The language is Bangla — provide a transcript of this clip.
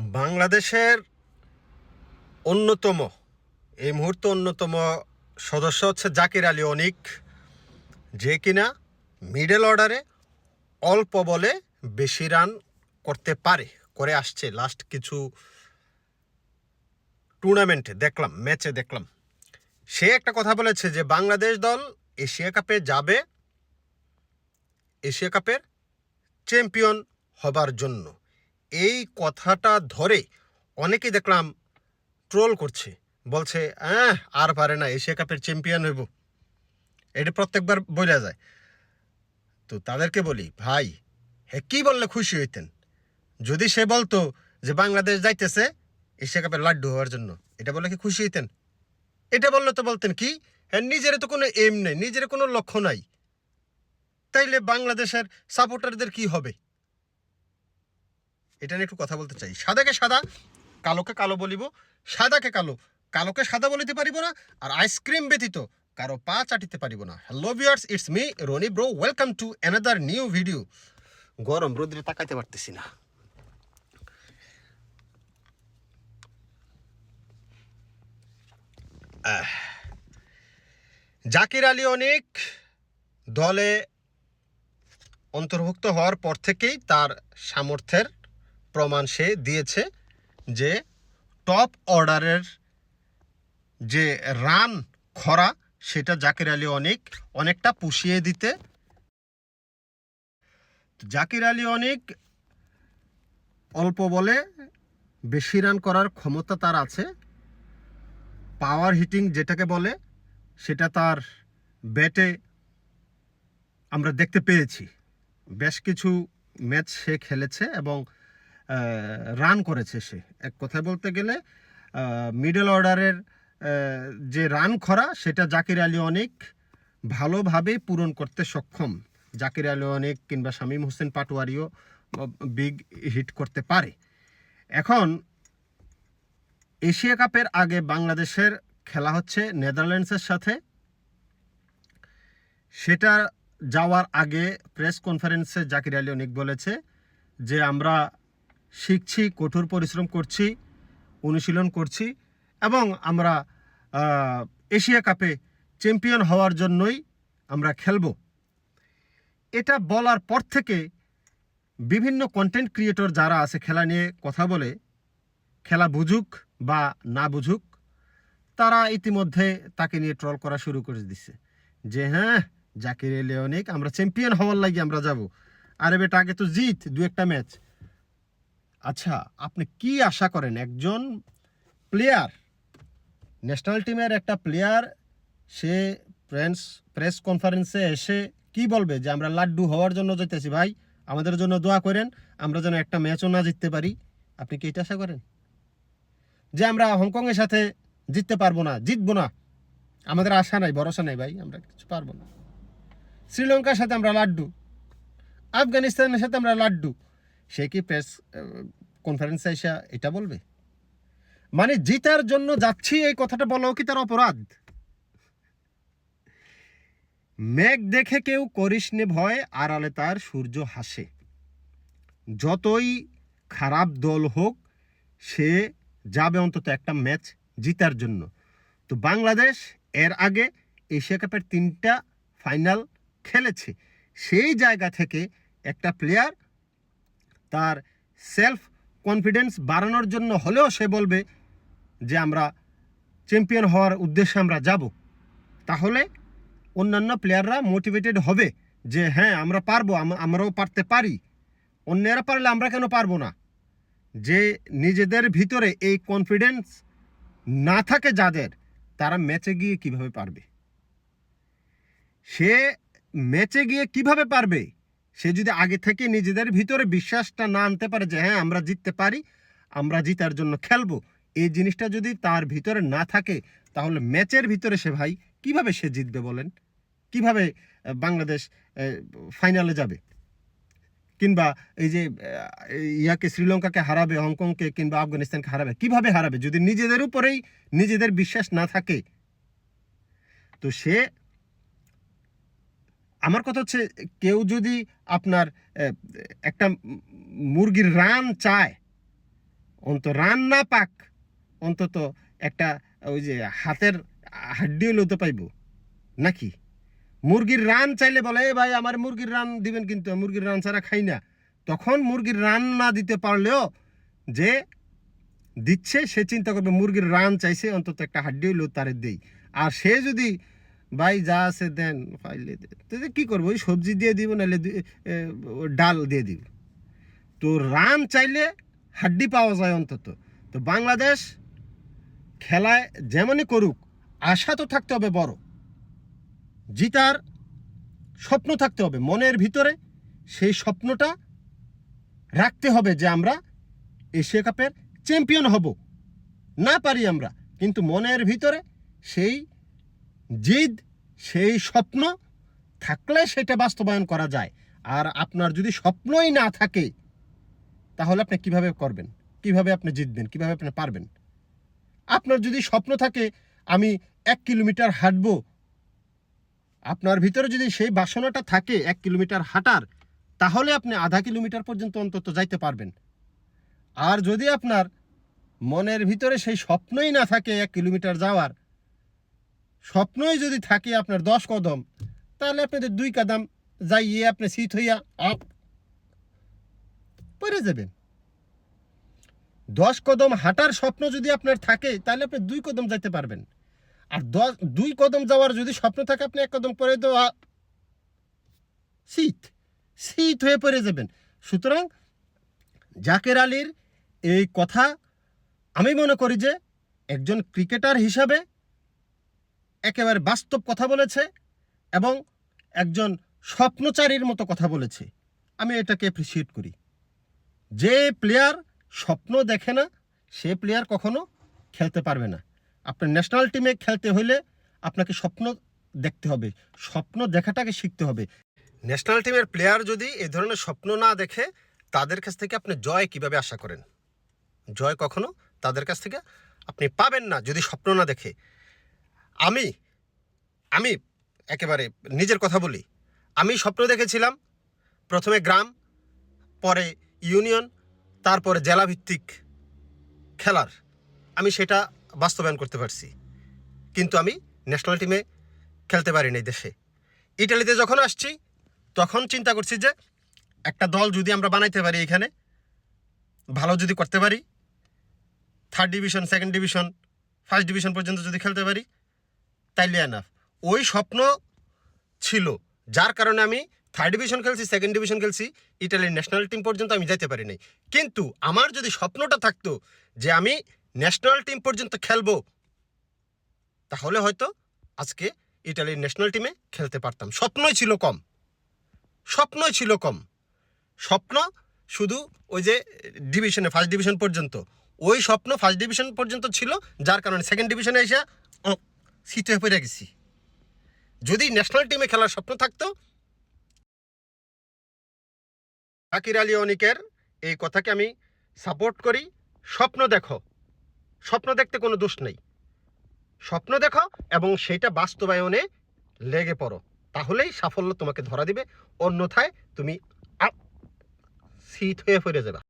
বাংলাদেশের অন্যতম, এই মুহূর্তে অন্যতম সদস্য হচ্ছে জাকির আলী অনিক, যে কিনা মিডল অর্ডারে অল্প বলে বেশি রান করতে পারে, করে আসছে। লাস্ট কিছু টুর্নামেন্টে দেখলাম ম্যাচে দেখলাম। সে একটা কথা বলেছে যে বাংলাদেশ দল এশিয়া কাপে যাবে, এশিয়া কাপের চ্যাম্পিয়ন হবার জন্য। এই কথাটা ধরে অনেকেই দেখলাম ট্রোল করছে। বলছে হ্যাঁ আর পারে না, এশিয়া কাপের চ্যাম্পিয়ন হইব। এটা প্রত্যেকবার বোঝা যায়। তো তাদেরকে বলি, ভাই হ্যাঁ কী বললে খুশি হইতেন? যদি সে বলতো যে বাংলাদেশ যাইতেছে এশিয়া কাপের লাড্ডু হওয়ার জন্য, এটা বলে কি খুশি হইতেন? এটা বললে তো বলতেন কি হ্যাঁ নিজের তো কোনো এম নেই, নিজের কোনো লক্ষ্য নাই। তাইলে বাংলাদেশের সাপোর্টারদের কি হবে? এটা নিয়ে একটু কথা বলতে চাই। সাদাকে সাদা, কালোকে কালো বলিব। সাদাকে কালো, কালোকে সাদা বলিতে পারিব না, আর আইসক্রিম ব্যতীত কারও পা চাটিতে পারিব না। Hello viewers it's me Roni bro welcome to another new video গরম রোদ্রে তাকাইতে পারতেছি না। জাকির আলী অনেক দলে অন্তর্ভুক্ত হওয়ার পর থেকেই তার সামর্থ্যের প্রমাণ সে দিয়েছে যে টপ অর্ডারের যে রান খরা, সেটা জাকির আলী অনেক অনেকটা পুষিয়ে দিতে। জাকির আলী অনেক অল্প বলে বেশি রান করার ক্ষমতা তার আছে। পাওয়ার হিটিং যেটাকে বলে, সেটা তার ব্যাটে আমরা দেখতে পেয়েছি। বেশ কিছু ম্যাচ সে খেলেছে এবং রান করেছে সে। এক কথায় বলতে গেলে মিডল অর্ডারের যে রান খরা, সেটা জাকির আলী অনেক ভালোভাবে পূরণ করতে সক্ষম। জাকির আলী অনেক কিংবা শামীম হোসেন পাটোয়ারিও বিগ হিট করতে পারে। এখন, এশিয়া কাপের আগে বাংলাদেশের খেলা হচ্ছে নেদারল্যান্ডসের সাথে। সেটা যাওয়ার আগে প্রেস কনফারেন্সে জাকির আলী অনেক বলেছে যে, আমরা শিখছি, কঠোর পরিশ্রম করছি, অনুশীলন করছি এবং আমরা এশিয়া কাপে চ্যাম্পিয়ন হওয়ার জন্যই আমরা খেলব। এটা বলার পর থেকে বিভিন্ন কন্টেন্ট ক্রিয়েটর যারা আছে খেলা নিয়ে কথা বলে, খেলা বুঝুক বা না বুঝুক, তারা ইতিমধ্যে তাকে নিয়ে ট্রল করা শুরু করে দিচ্ছে যে হ্যাঁ জাকির এলে অনেক আমরা চ্যাম্পিয়ন হওয়ার লাগি আমরা যাব। আরে বেটা, আগে তো জিত দু একটা ম্যাচ আচ্ছা আপনি কি আশা করেন একজন প্লেয়ার ন্যাশনাল টিমের একটা প্লেয়ার সে প্রেস প্রেস কনফারেন্সে এসে কি বলবে যে, আমরা লাড্ডু হওয়ার জন্য যেতেছি ভাই, আমাদের জন্য দোয়া করেন, আমরা যেন একটা ম্যাচও না জিততে পারি আপনি কি এটা আশা করেন? যে, আমরা হংকংয়ের সাথে জিততে পারব না, জিতবো না। আমাদের আশা নাই, ভরসা নাই ভাই, আমরা কিছু পারব না। শ্রীলঙ্কার সাথে আমরা লাড্ডু, আফগানিস্তানের সাথে আমরা লাড্ডু সে কি প্রেস কনফারেন্সে এসে এটা বলবে? মানে জিতার জন্য যাচ্ছি এই কথাটা বলাও কি তার অপরাধ? মেঘ দেখে কেউ করিস নে ভয়, আড়ালে তার সূর্য হাসে। যতই খারাপ দল হোক, সে যাবে অন্তত একটা ম্যাচ জিতার জন্য। তো বাংলাদেশ এর আগে এশিয়া কাপের তিনটা ফাইনাল খেলেছে। সেই জায়গা থেকে একটা প্লেয়ার তার সেলফ কনফিডেন্স বাড়ানোর জন্য হলেও সে বলবে যে আমরা চ্যাম্পিয়ন হওয়ার উদ্দেশ্যে আমরা যাব। তাহলে অন্যান্য প্লেয়াররা মোটিভেটেড হবে যে হ্যাঁ আমরা পারব, আম- আমরাও পারতে পারি। অন্যেরা পারলে আমরা কেন পারব না? যে নিজেদের ভিতরে এই কনফিডেন্স না থাকে যাদের, তারা ম্যাচে গিয়ে কীভাবে পারবে? সে ম্যাচে গিয়ে কীভাবে পারবে? সে যদি আগে থেকে নিজেদের ভিতরে বিশ্বাসটা না আনতে পারে যে হ্যাঁ আমরা জিততে পারি, আমরা জিতার জন্য খেলব, এই জিনিসটা যদি তার ভিতরে না থাকে, তাহলে ম্যাচের ভিতরে সে ভাই কীভাবে সে জিতবে বলেন? কীভাবে বাংলাদেশ ফাইনালে যাবে? কিংবা এই যে ইয়াকে শ্রীলঙ্কাকে হারাবে, হংকংকে কিংবা আফগানিস্তানকে হারাবে, কীভাবে হারাবে? যদি নিজেদের উপরেই নিজেদের বিশ্বাস না থাকে, তো সে আমার কথা হচ্ছে, কেউ যদি আপনার একটা মুরগির রান চায় অন্ত রান না পাক, অন্তত একটা, ওই যে হাতের হাড্ডিও লতে পাইব, নাকি? মুরগির রান চাইলে বলে, এ ভাই, আমার মুরগির রান দিবেন কিন্তু মুরগির রান ছাড়া খাই না। তখন মুরগির রান না দিতে পারলেও যে দিচ্ছে, সে চিন্তা করবে, মুরগির রান চাইছে, অন্তত একটা হাড্ডি হইলেও তারে দেই। আর সে যদি ভাই যা আছে দেন পাইলে কী করব, ওই সবজি দিয়ে দিব, নাহলে ডাল দিয়ে দিব। তো রান চাইলে হাড্ডি পাওয়া যায় অন্তত। তো বাংলাদেশ খেলায় যেমনই করুক, আশা তো থাকতে হবে বড়। জিতার স্বপ্ন থাকতে হবে। মনের ভিতরে সেই স্বপ্নটা রাখতে হবে যে আমরা এশিয়া কাপের চ্যাম্পিয়ন হব। না পারি আমরা, কিন্তু মনের ভিতরে সেই জিদ, সেই স্বপ্ন থাকলে সেটা বাস্তবায়ন করা যায়। আর আপনার যদি স্বপ্নই না থাকে, তাহলে আপনি কীভাবে করবেন? কীভাবে আপনি জিতবেন? কীভাবে আপনি পারবেন? আপনার যদি স্বপ্ন থাকে, আমি এক কিলোমিটার হাঁটবো, আপনার ভিতরে যদি সেই বাসনাটা থাকে, এক কিলোমিটার হাঁটার, তাহলে আপনি আধা কিলোমিটার পর্যন্ত অন্তত যাইতে পারবেন। আর যদি আপনার মনের ভিতরে সেই স্বপ্নই না থাকে, এক কিলোমিটার যাওয়ার স্বপ্নই যদি থাকে আপনার দশ কদম, তাহলে আপনাদের দুই কদম যাইয়ে আপনি শীত হইয়া আপ পরে যাবেন। দশ কদম হাঁটার স্বপ্ন যদি আপনার থাকে, তাহলে আপনি দুই কদম যাইতে পারবেন। আর দশ, দুই কদম যাওয়ার যদি স্বপ্ন থাকে, আপনি এক কদম পরে দেওয়া শীত শীত হয়ে পড়ে যাবেন। সুতরাং জাকের আলীর এই কথা আমি মনে করি যে একজন ক্রিকেটার হিসাবে একেবারে বাস্তব কথা বলেছে এবং একজন স্বপ্নচারীর মতো কথা বলেছে। আমি এটাকে অ্যাপ্রিসিয়েট করি। যে প্লেয়ার স্বপ্ন দেখে না, সে প্লেয়ার কখনো খেলতে পারবে না। আপনার ন্যাশনাল টিমে খেলতে হলে আপনাকে স্বপ্ন দেখতে হবে, স্বপ্ন দেখাটাকে শিখতে হবে। ন্যাশনাল টিমের প্লেয়ার যদি এ ধরনের স্বপ্ন না দেখে, তাদের কাছ থেকে আপনি জয় কীভাবে আশা করেন? জয় কখনো তাদের কাছ থেকে আপনি পাবেন না যদি স্বপ্ন না দেখে। আমি আমি একেবারে নিজের কথা বলি। আমি স্বপ্ন দেখেছিলাম, প্রথমে গ্রাম, পরে ইউনিয়ন, তারপরে জেলাভিত্তিক খেলার। আমি সেটা বাস্তবায়ন করতে পারছি। কিন্তু আমি ন্যাশনাল টিমে খেলতে পারিনি দেশে। ইটালিতে যখন আসছি, তখন চিন্তা করছি যে একটা দল যদি আমরা বানাইতে পারি এখানে, ভালো যদি করতে পারি third division second division first division পর্যন্ত যদি খেলতে পারি তাইলে এনাফ ওই স্বপ্ন ছিল, যার কারণে আমি থার্ড ডিভিশন খেলছি সেকেন্ড ডিভিশন খেলছি ইটালির ন্যাশনাল টিম পর্যন্ত আমি যাইতে পারি নাই। কিন্তু আমার যদি স্বপ্নটা থাকতো যে আমি ন্যাশনাল টিম পর্যন্ত খেলব, তাহলে হয়তো আজকে ইটালির ন্যাশনাল টিমে খেলতে পারতাম। স্বপ্নই ছিল কম। স্বপ্নই ছিল কম। স্বপ্ন শুধু ওই যে ডিভিশনে ফার্স্ট ডিভিশন পর্যন্ত। ওই স্বপ্ন ফার্স্ট ডিভিশন পর্যন্ত ছিল, যার কারণে সেকেন্ড ডিভিশনে এসে সিটে পড়ে গেছি। যদি ন্যাশনাল টিমে খেলার স্বপ্ন থাকতো জাকির আলী অনিকের এই কথাকে আমি সাপোর্ট করি। স্বপ্ন দেখো। স্বপ্ন দেখতে কোনো দোষ নেই। স্বপ্ন দেখো এবং সেইটা বাস্তবায়নে লেগে পড়ো। তাহলেই সাফল্য তোমাকে ধরা দিবে। অন্যথায় তুমি শীত হয়ে ফিরে যাবে।